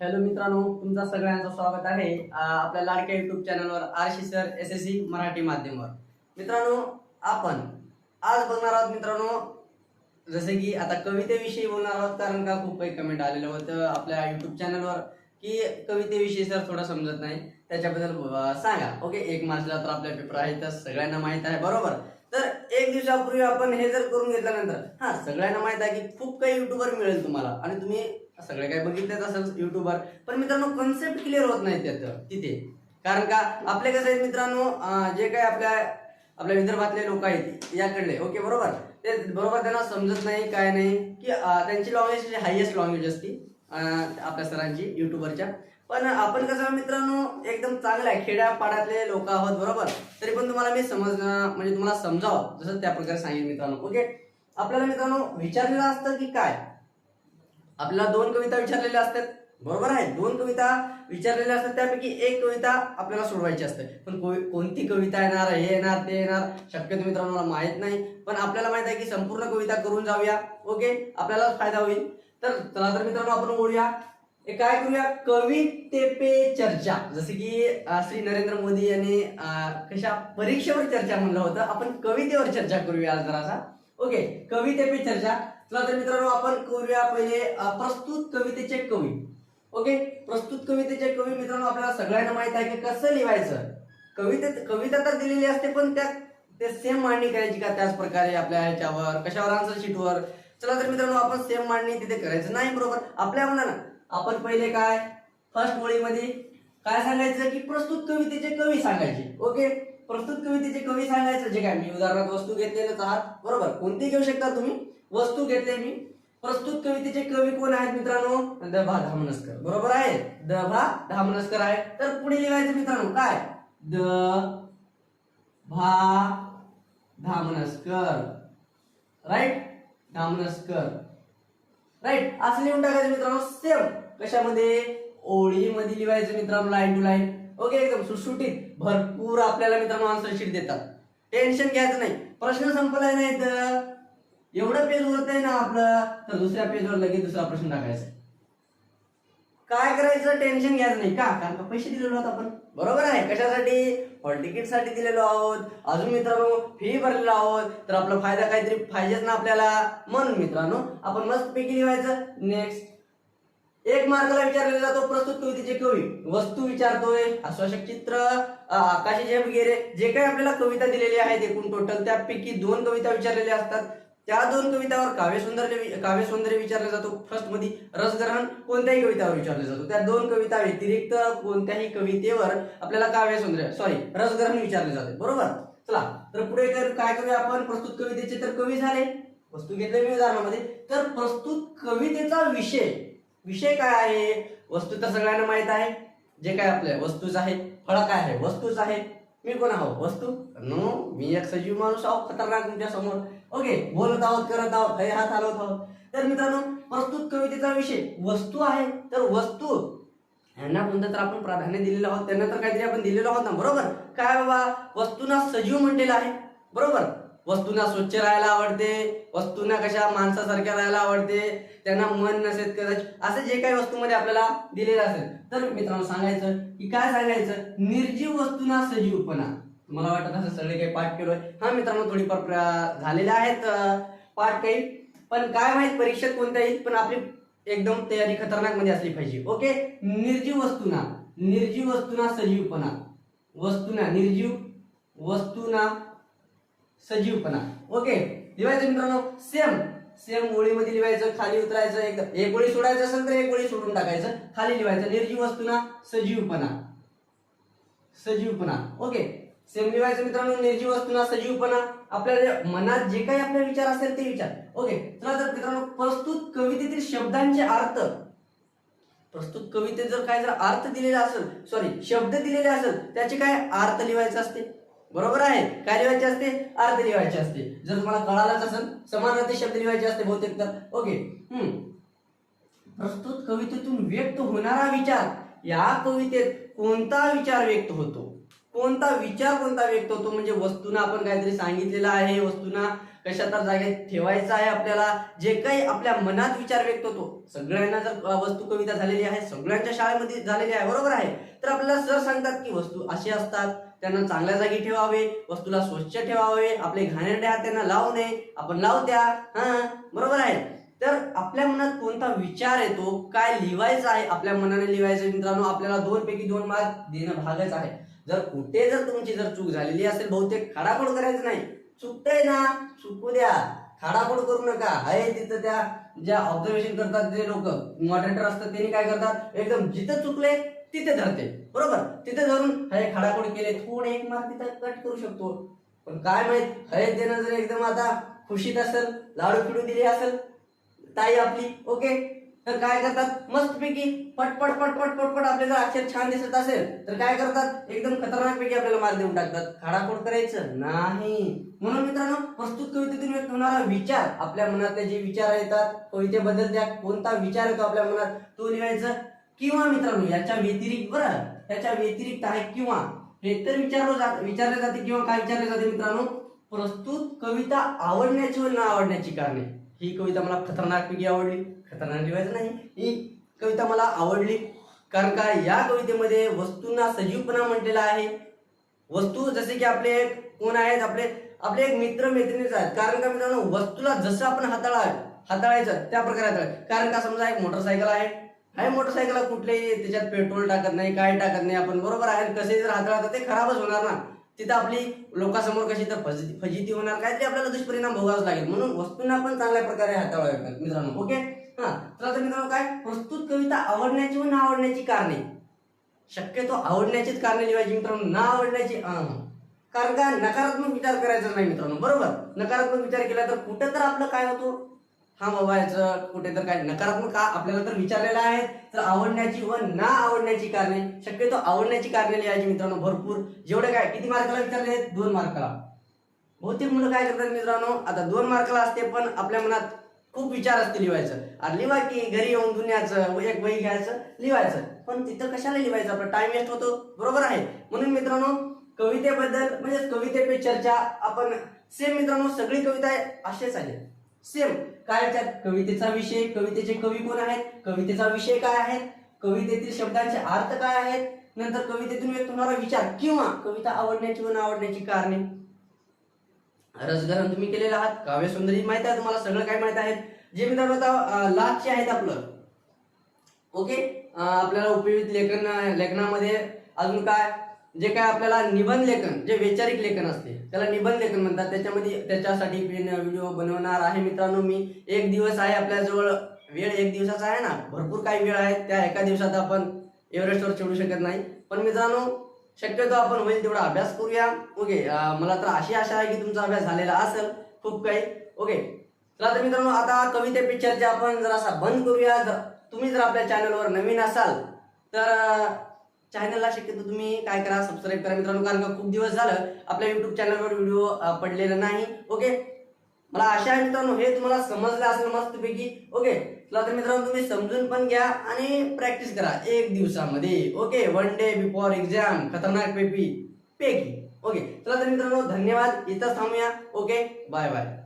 Hello मित्रांनो तुमचा सगळ्यांचं स्वागत आहे आपल्या लाडक्या युट्यूब चॅनलवर Arshi sir S S C Marathi माध्यमवर. मित्रांनो आपण आज बघणार आहोत मित्रांनो जसे की आता कवितेविषयी बोलणार आहोत कारण का खूप काही कमेंट आलेलं होतं आपल्या युट्यूब चॅनलवर की कवितेविषयी सर थोडं समजत नाही. त्याच्याबद्दल सांगा. ओके एक मार्चला तर आपला पेपर आहे तर सगळ्यांना माहीत आहे बरोबर? तर एक दिवसापूर्वी आपण हे जर करून घेतल्यानंतर हा सगळ्यांना माहीत आहे की खूप काही युट्यूबर मिळेल तुम्हाला. आणि तुम्ही सगळे काही बघितलंच असेल युट्यूबवर पण मित्रांनो कन्सेप्ट क्लिअर होत नाही त्यात तिथे. कारण का आपले कसं आहे मित्रांनो जे काही आपल्या आपल्या विदर्भातले लोक आहेत याकडले. ओके बरोबर? ते बरोबर त्यांना समजत नाही काय नाही की त्यांची लँग्वेज हायेस्ट लँग्वेज असते आपल्या सरांची युट्यूबरच्या पण आपण कसं मित्रांनो एकदम चांगलं आहे खेड्यापाड्यातले लोक आहोत बरोबर? तरी पण तुम्हाला मी समज म्हणजे तुम्हाला समजावं जसं त्या प्रकारे सांगेन मित्रांनो. ओके? आपल्याला मित्रांनो विचारलेलं असतं की काय? आपल्याला दोन कविता विचारलेल्या असतात. बरोबर आहे? दोन कविता विचारलेल्या असतात. त्यापैकी एक कविता आपल्याला सोडवायची असते. पण कोणती कविता येणार? हे येणार ते येणार? शक्यतो मित्रांनो मला माहीत नाही. पण आपल्याला माहीत आहे की संपूर्ण कविता करून जाऊया. ओके? आपल्याला फायदा होईल. तर चला तर मित्रांनो आपण बोलूया हे काय करूया? कवितेपे चर्चा. जसे की श्री नरेंद्र मोदी यांनी कशा परीक्षेवर चर्चा म्हणलं होतं. आपण कवितेवर चर्चा करूया आज जरासा. ओके? कवितेपे चर्चा. चला तर मित्रांनो आपण करूया पहिले प्रस्तुत कवितेचे कवी. ओके? प्रस्तुत कवितेचे कवी मित्रांनो आपल्याला सगळ्यांना माहीत आहे की कसं लिहायचं. कवितेत कविता तर दिलेली असते पण त्या ते सेम मांडणी करायची का? त्याच प्रकारे आपल्या ह्याच्यावर कशावर आन्सर शीटवर चला तर मित्रांनो आपण सेम मांडणी तिथे करायचं. नाही बरोबर. आपल्या म्हणा ना आपण पहिले काय? फर्स्ट ओळीमध्ये काय सांगायचं की प्रस्तुत कवितेचे कवी सांगायचे. ओके? प्रस्तुत कवितेचे कवी सांगायचं जे काय मी उदाहरणार्थ वस्तू घेतलेलेच आहात. बरोबर कोणती घेऊ शकता तुम्ही? वस्तू घेतले मी. प्रस्तुत कवितेचे कवी कोण आहेत मित्रांनो? द भा धामनस्कर. बरोबर आहे? द भा धामनस्कर आहे. तर पुढे लिहायचं मित्रांनो काय? द भा धामनस्कर. राईट धामनस्कर. राईट असं लिहून टाकायचं मित्रांनो सेम कशामध्ये? ओळीमध्ये लिहायचं मित्रांनो लाईन टू लाईन ओके एकदम सुटसुटीत भरपूर आपल्याला मित्रांनो आन्सर शीट देतात. टेन्शन घ्यायचं नाही. प्रश्न संपलाय नाही तर एवढं पेज होत ना आपलं तर दुसऱ्या पेजवर लगेच दुसरा प्रश्न टाकायचा. काय करायचं? टेन्शन घ्यायचं नाही. का? कारण का पैसे दिलेलो आहोत आपण. बरोबर आहे. कशासाठी? हॉल तिकीटसाठी दिलेलो आहोत. अजून मित्रांनो फी भरलेलो आहोत. तर आपला फायदा काहीतरी पाहिजेच ना आपल्याला. म्हणून मित्रांनो आपण मस्त पैकी लिहायचं. नेक्स्ट एक मार्गाला विचारलेला जातो प्रस्तुत कवितेचे कवी. वस्तू विचारतोय आश्वासक चित्र आकाशी झेप वगैरे जे काही आपल्याला कविता दिलेली आहेत एकूण टोटल त्यापैकी दोन कविता विचारलेल्या असतात. त्या दोन कवितावर काव्य सौंदर्य काव्य सौंदर्य विचारला जातो. फर्स्टमध्ये रसग्रहण कोणत्याही कवितावर विचारले जातो. त्या दोन कविता व्यतिरिक्त कोणत्याही कवितेवर आपल्याला काव्य सौंदर्य सॉरी रसग्रहण विचारले जाते. बरोबर? चला तर पुढे तर काय करूया आपण? प्रस्तुत कवितेचे तर कवी झाले. वस्तू घेतले मी उदाहरणामध्ये. तर प्रस्तुत कवितेचा विषय विषय काय आहे? वस्तू तर सगळ्यांना माहीत आहे. जे काय आपल्या वस्तूच आहे फळ काय आहे वस्तूच आहे मी कोण आहो? वस्तू? नो मी एक सजीव माणूस आहो खतरनाक तुमच्यासमोर. ओके बोलत आहोत करत आहोत काही हात हलवत आहोत. तर मित्रांनो प्रस्तुत कवितेचा विषय. वस्तू आहे तर वस्तू. यांना कोणतं तर आपण प्राधान्य दिलेलं आहोत त्यांना तर काहीतरी आपण दिलेलो आहोत ना बरोबर? काय बाबा? वस्तूंना सजीव म्हणलेलं आहे. बरोबर? वस्तूंना स्वच्छ राहायला आवडते वस्तूंना कशा माणसासारख्या राहायला आवडते त्यांना मन नसेल कदाचित असं जे काही वस्तूमध्ये आपल्याला दिलेलं असेल. तर मित्रांनो सांगायचं की काय सांगायचं? निर्जीव वस्तूंना सजीवपणा. तुम्हाला वाटत असं सगळे काही पाठ केलोय. हा मित्रांनो थोडीफार प्र- झालेले आहेत पाठ काही. पण काय माहीत परीक्षेत कोणत्या येईल पण आपली एकदम तयारी खतरनाकमध्ये असली पाहिजे. ओके? निर्जीव वस्तूना निर्जीव वस्तूना सजीवपणा. वस्तूना निर्जीव वस्तूना सजीवपणा. ओके? लिहायचं मित्रांनो? सेम सेम ओळीमध्ये लिहायचं खाली उतरायचं एकदम एक ओळी सोडायचं असेल तर एक ओळी सोडून टाकायचं. खाली लिहायचं. निर्जीव वस्तूना सजीवपणा. सजीवपणा. ओके? सेम लिहायचं मित्रांनो. निर्जीव वस्तूना सजीवपणा. आपल्या मनात जे काही आपले विचार असेल ते विचार. ओके? चला तर मित्रांनो प्रस्तुत कवितेतील शब्दांचे अर्थ. प्रस्तुत कवितेत जर काय जर अर्थ दिलेला असेल सॉरी शब्द दिलेले असेल त्याचे काय अर्थ लिहायचे असते बरोबर आहे. काय लिहायचे असते? अर्थ लिहायचे असते. जर तुम्हाला कळालाच असेल समानार्थी शब्द लिहायचे असते बहुतेक तर. ओके. हम्म. प्रस्तुत कवितेतून व्यक्त होणारा विचार या कवितेत कोणता विचार व्यक्त होतो? कोणता विचार कोणता व्यक्त होतो? म्हणजे वस्तूंना आपण काहीतरी सांगितलेलं आहे वस्तूंना कशा तर जागेत ठेवायचं आहे आपल्याला जे काही आपल्या मनात विचार व्यक्त होतो. सगळ्यांना जर वस्तू कविता झालेली आहे सगळ्यांच्या शाळेमध्ये झालेली आहे बरोबर आहे. तर आपल्याला सर सांगतात की वस्तू अशी असतात त्यांना चांगल्या जागी ठेवावे वस्तूला स्वच्छ ठेवावे आपले घाणेरडे हात त्यांना लावू नये आपण लावू द्या. हा बरोबर आहे? तर आपल्या मनात कोणता विचार येतो? काय लिवायचा आहे? आपल्या मनाने लिवायचं मित्रांनो आपल्याला दोन पैकी दोन मार्क देणं भागच आहे. जर कुठे जर तुमची जर चूक झालेली असेल बहुतेक खाडाखोड करायचं नाही. चुकतंय ना? चुकू द्या. खाडाखोड करू नका. आहे तिथं त्या ज्या ऑब्झर्वेशन करतात जे लोक. मॉडरेटर असतात त्यांनी काय करतात? एकदम जिथं चुकले तिथे धरते. बरोबर? तिथे धरून हळे खाडाखोड केले थोडे एक मार्क तिथे कट करू शकतो. पण काय माहीत हळे देणं जर एकदम आता खुशीत असेल लाडू फिडू दिली असेल ताई आपली ओके? तर काय करतात? मस्तपैकी पटपट पटपट पटपट आपले जर अक्षर छान दिसत असेल तर काय करतात? एकदम खतरनाक पैकी आपल्याला मार देऊन टाकतात. खाडाखोड करायचं नाही. म्हणून मित्रांनो प्रस्तुत कवितेतून व्यक्त होणारा विचार आपल्या मनातले जे विचार येतात कवितेबद्दल त्या कोणता विचार येतो आपल्या मनात तो लिहायचं किंवा मित्रांनो याच्या व्यतिरिक्त बरं याच्या व्यतिरिक्त आहे किंवा. हे तर विचारलं जात विचारले जाते किंवा काय विचारले जाते मित्रांनो? प्रस्तुत कविता आवडण्याची व न आवडण्याची कारणे. ही कविता मला खतरनाक पैकी आवडली. खतरनाक लिहायचं नाही. ही कविता मला आवडली. कारण का या कवितेमध्ये वस्तूंना सजीवपणा म्हटलेला आहे. वस्तू जसे की आपले कोण आहेत? आपले आपले एक मित्र मैत्रिणीच आहेत. कारण का मित्रांनो? वस्तूला जसं आपण हाताळा हाताळायचं त्या प्रकारे हाताळायचं. कारण का समजा एक मोटरसायकल आहे. आहे मोटरसायकल कुठलेही त्याच्यात पेट्रोल टाकत नाही काय टाकत नाही आपण बरोबर आहे कसे जर हाताळा ते खराबच होणार ना. तिथं आपली लोकांसमोर कशी तर फज- फजिती होणार काय ते आपल्याला दुष्परिणाम भोगावाच लागेल. म्हणून वस्तूंना पण चांगल्या प्रकारे हाताळावे मित्रांनो ओके? हा तर तर मित्रांनो काय? प्रस्तुत कविता आवडण्याची व न आवडण्याची कारणे. शक्यतो आवडण्याचीच कारणे लिहायची मित्रांनो न आवडण्याची कारण का? नकारात्मक विचार करायचा नाही मित्रांनो बरोबर? नकारात्मक विचार केला तर कुठे तर आपलं काय होतो? हा मोबाईलचं कुठे तर काय नकारात्मक का आपल्याला तर विचारलेलं आहे तर आवडण्याची व ना आवडण्याची कारणे. शक्यतो आवडण्याची कारणे लिहायची मित्रांनो भरपूर. जेवढे काय किती मार्काला विचारले? आहेत दोन मार्काला. बहुतेक मुलं काय करतात मित्रांनो आता दोन मार्काला असते पण आपल्या मनात खूप विचार असते लिहायचं. आणि लिवा की घरी येऊन दुनियाचं व एक वही घ्यायचं लिहायचं. पण तिथं कशाला लिहायचं? आपला टाइम वेस्ट होतो. बरोबर आहे. म्हणून मित्रांनो कवितेबद्दल म्हणजे कवितेपे चर्चा आपण सेम मित्रांनो सगळी कविता असेच आहे सेम काय त्यात कवितेचा विषय कवितेचे कवी कोण आहेत? कवितेचा विषय काय आहे कवितेतील शब्दांचे अर्थ काय आहेत? नंतर कवितेतून व्यक्त होणारा विचार किंवा कविता आवडण्याची व न आवडण्याची कारणे. रसगरण तुम्ही केलेलं आहात. काव्य सुंदरी माहीत आहे तुम्हाला सगळं काय माहीत आहे जे मित्रांनो आता आहेत आपलं. ओके आपल्याला उपयोगी लेखन लेखनामध्ये अजून काय? जे काय आपल्याला निबंध लेखन जे वैचारिक लेखन असते त्याला निबंध लेखन म्हणतात. त्याच्यामध्ये त्याच्यासाठी व्हिडिओ बनवणार आहे मित्रांनो मी. एक दिवस आहे आपल्याजवळ वेळ एक दिवसाचा आहे ना. भरपूर काही वेळ आहे. त्या एका दिवसात आपण एव्हरेस्टवर चढू शकत नाही. पण मित्रांनो शक्यतो आपण होईल तेवढा अभ्यास करूया. ओके मला तर अशी आशा आहे की तुमचा अभ्यास झालेला असेल. खूप काही. ओके. चला तर मित्रांनो आता कविते पिक्चरचे आपण जरासा बंद करूया. जर तुम्ही जर आपल्या चॅनलवर नवीन असाल तर चॅनलला शक्यतो तुम्ही काय करा सबस्क्राईब करा. मित्रांनो कारण का खूप दिवस झालं आपल्या युट्यूब चॅनलवर व्हिडिओ पडलेला नाही. ओके मला आशा आहे मित्रांनो हे तुम्हाला समजलं असेल मस्तपैकी. ओके चला तर मित्रांनो तुम्ही समजून पण घ्या आणि प्रॅक्टिस करा एक दिवसामध्ये. Okay one day before exam खतरनाक पेपी पैकी. ओके चला तर मित्रांनो धन्यवाद. इथं थांबूया. Okay bye bye